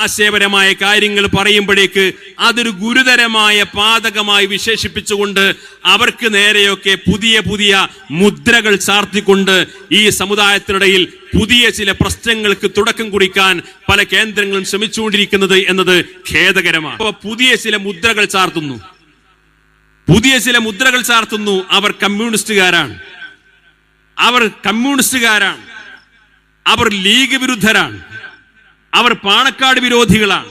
ആശയപരമായ കാര്യങ്ങൾ പറയുമ്പോഴേക്ക് അതൊരു ഗുരുതരമായ പാതകമായി വിശേഷിപ്പിച്ചുകൊണ്ട് അവർക്ക് നേരെയൊക്കെ പുതിയ പുതിയ മുദ്രകൾ ചാർത്തിക്കൊണ്ട് ഈ സമുദായത്തിനിടയിൽ പുതിയ ചില പ്രശ്നങ്ങൾക്ക് തുടക്കം കുറിക്കാൻ പല കേന്ദ്രങ്ങളും ശ്രമിച്ചുകൊണ്ടിരിക്കുന്നത് എന്നത് ഖേദകരമാണ്. അപ്പൊ പുതിയ ചില മുദ്രകൾ ചാർത്തുന്നു. പുതിയ ചില മുദ്രകൾ ചാർത്തുന്നു അവർ കമ്മ്യൂണിസ്റ്റുകാരാണ്. അവർ കമ്മ്യൂണിസ്റ്റുകാരാണ്. അവർ ലീഗ് വിരുദ്ധരാണ്. അവർ പാണക്കാട് വിരോധികളാണ്.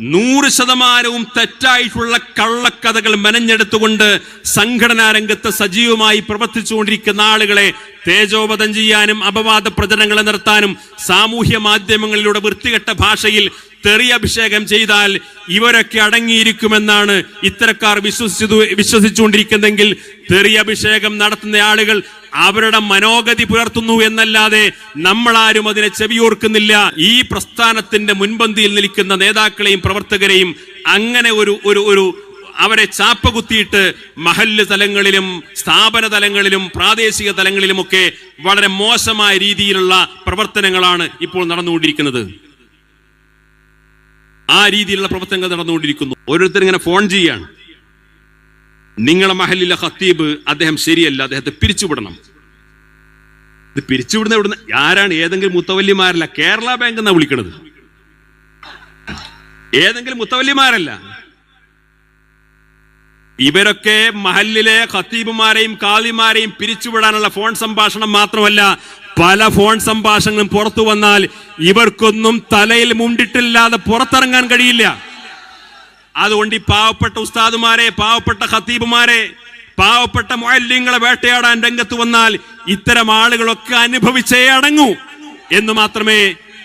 നൂറ് ശതമാനവും തെറ്റായിട്ടുള്ള കള്ളക്കഥകൾ മെനഞ്ഞെടുത്തുകൊണ്ട് സംഘടനാ രംഗത്ത് സജീവമായി പ്രവർത്തിച്ചുകൊണ്ടിരിക്കുന്ന ആളുകളെ തേജോവധം ചെയ്യാനും അപവാദ പ്രചരണങ്ങൾ നിർത്താനും സാമൂഹ്യ മാധ്യമങ്ങളിലൂടെ വൃത്തികെട്ട ഭാഷയിൽ തെറി അഭിഷേകം ചെയ്താൽ ഇവരൊക്കെ അടങ്ങിയിരിക്കുമെന്നാണ് ഇത്തരക്കാർ വിശ്വസിച്ചു വിശ്വസിച്ചുകൊണ്ടിരിക്കുന്നെങ്കിൽ തെറി അഭിഷേകം നടത്തുന്ന ആളുകൾ അവരുടെ മനോഗതി പുലർത്തുന്നു എന്നല്ലാതെ നമ്മളാരും അതിനെ ചെവിയോർക്കുന്നില്ല. ഈ പ്രസ്ഥാനത്തിന്റെ മുൻപന്തിയിൽ നിൽക്കുന്ന നേതാക്കളെയും പ്രവർത്തകരെയും അങ്ങനെ ഒരു ഒരു ഒരു അവരെ ചാപ്പ കുത്തിയിട്ട് മഹല്ല് തലങ്ങളിലും സ്ഥാപന തലങ്ങളിലും പ്രാദേശിക തലങ്ങളിലുമൊക്കെ വളരെ മോശമായ രീതിയിലുള്ള പ്രവർത്തനങ്ങളാണ് ഇപ്പോൾ നടന്നുകൊണ്ടിരിക്കുന്നത്. ആ രീതിയിലുള്ള പ്രവർത്തനങ്ങൾ നടന്നുകൊണ്ടിരിക്കുന്നു. ഓരോരുത്തർ ഇങ്ങനെ ഫോൺ ചെയ്യാണ് നിങ്ങളെ മഹലിലെ ഹത്തീബ് അദ്ദേഹം ശരിയല്ല അദ്ദേഹത്തെ പിരിച്ചുവിടണം. ഇത് പിരിച്ചുവിടുന്ന ഇവിടുന്ന് ആരാണ് ഏതെങ്കിലും മുത്തവല്ലിമാരല്ല കേരള ബാങ്ക് എന്നാ വിളിക്കണത്? ഏതെങ്കിലും മുത്തവല്ലിമാരല്ല. ഇവരൊക്കെ മഹലിലെ ഖത്തീബുമാരെയും കാളിമാരെയും പിരിച്ചുവിടാനുള്ള ഫോൺ സംഭാഷണം മാത്രമല്ല പല ഫോൺ സംഭാഷണങ്ങളും പുറത്തു വന്നാൽ ഇവർക്കൊന്നും തലയിൽ മുണ്ടിട്ടില്ലാതെ പുറത്തിറങ്ങാൻ കഴിയില്ല. അതുകൊണ്ട് ഈ പാവപ്പെട്ട ഉസ്താദുമാരെ പാവപ്പെട്ട ഖത്തീബുമാരെ പാവപ്പെട്ട മുഅല്ലിങ്ങളെ വേട്ടയാടാൻ രംഗത്ത് വന്നാൽ ഇത്തരം ആളുകളൊക്കെ അനുഭവിച്ചേ അടങ്ങൂ എന്ന് മാത്രമേ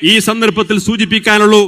ഈ സന്ദർഭത്തിൽ സൂചിപ്പിക്കാനുള്ളൂ.